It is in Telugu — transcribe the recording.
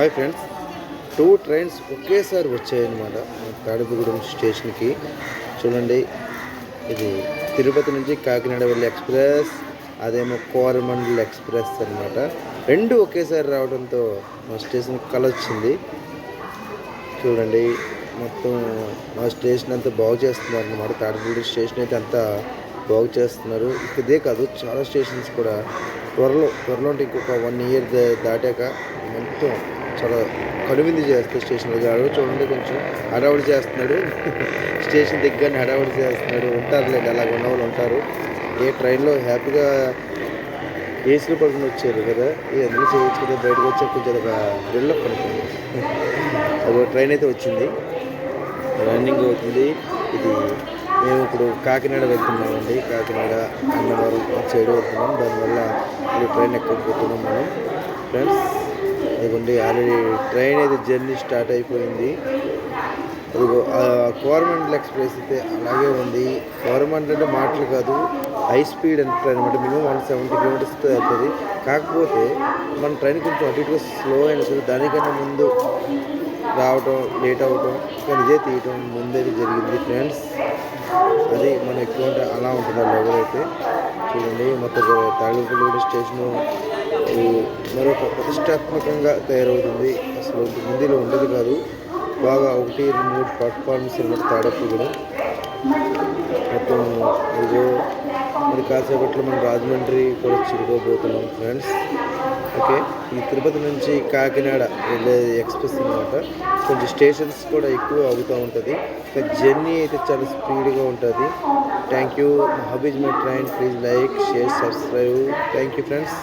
Hi friends. టూ ట్రైన్స్ ఒకేసారి వచ్చాయన్నమాట తాడిపగూడెం స్టేషన్కి. చూడండి ఇది తిరుపతి నుంచి కాకినాడ వెళ్ళే ఎక్స్ప్రెస్ అదేమో కోరమండల్ ఎక్స్ప్రెస్ అన్నమాట. రెండు ఒకేసారి రావడంతో మా స్టేషన్ కలొచ్చింది. చూడండి మొత్తం మా స్టేషన్ అంతా బాగు చేస్తున్నారు అనమాట తాడిపూడి స్టేషన్ అయితే అంతా బాగు చేస్తున్నారు. ఇదే కాదు చాలా స్టేషన్స్ కూడా. త్వరలో త్వరలో ఇంకొక వన్ ఇయర్ దాటాక మొత్తం చాలా కనువింది చేస్తారు స్టేషన్లో. దగ్గర అడవి చూడండి కొంచెం హడావుడి చేస్తున్నాడు. స్టేషన్ దగ్గరనే హడావుడి చేస్తున్నాడు. ఉంటారులేండి అలా ఉన్న వాళ్ళు ఉంటారు. ఏ ట్రైన్లో హ్యాపీగా ఏసీలు పడుకుని వచ్చారు కదా. ఇది ఎందుకు చేయొచ్చు కదా బయటకు వచ్చి కొంచెం ఒక రిల్లో పడుతుంది ఒక ట్రైన్ అయితే వచ్చింది. రన్నింగ్ అవుతుంది. ఇది మేము ఇప్పుడు కాకినాడ వెళ్తున్నామండి. కాకినాడ అన్నవరం సైడ్ వెళ్తున్నాం. దానివల్ల ఈ ట్రైన్ ఎక్కకపోతున్నాం మనం? ఫ్రెండ్స్ ఇదిగోండి ఆల్రెడీ ట్రైన్ అయితే జర్నీ స్టార్ట్ అయిపోయింది. అదిగో కోరమండల్ ఎక్స్ప్రెస్ అయితే అలాగే ఉంది. కోరమండల్ అంటే మాటలు కాదు హై స్పీడ్ అంటే ట్రైన్ అనమాట. మినిమం వన్ సెవెంటీ కిలోమీటర్స్తో వెళ్తుంది. కాకపోతే మన ట్రైన్ కొంచెం అటు ఇటుగా స్లో అయిన దానికన్నా ముందు రావటం లేట్ అవ్వటం కానీ ఇదే తీయటం ముందే జరిగింది. ఫ్రెండ్స్ అది మన ఎక్కువ అలా ఉంటుంది ఆ లోగో అయితే ఉంది మొత్తం తాళిపల్లి స్టేషను మరొక ప్రతిష్టాత్మకంగా తయారవుతుంది. అసలు హిందీలో ఉండదు కాదు. బాగా ఒకటి రెండు మూడు ప్లాట్ఫామ్స్ అనమాట తాడప్పు కూడా. మొత్తం ఇదిగో మరి కాసేపట్లో మనం రాజమండ్రి కూడా చిరుకోబోతున్నాం ఫ్రెండ్స్ ఓకే. ఈ తిరుపతి నుంచి కాకినాడ వెళ్ళే ఎక్స్ప్రెస్ అనమాట. కొంచెం స్టేషన్స్ కూడా ఎక్కువ అవుతూ ఉంటుంది. జర్నీ అయితే చాలా స్పీడ్గా ఉంటుంది. Thank you. హబీజ్ my train. Please like share subscribe. Thank you friends.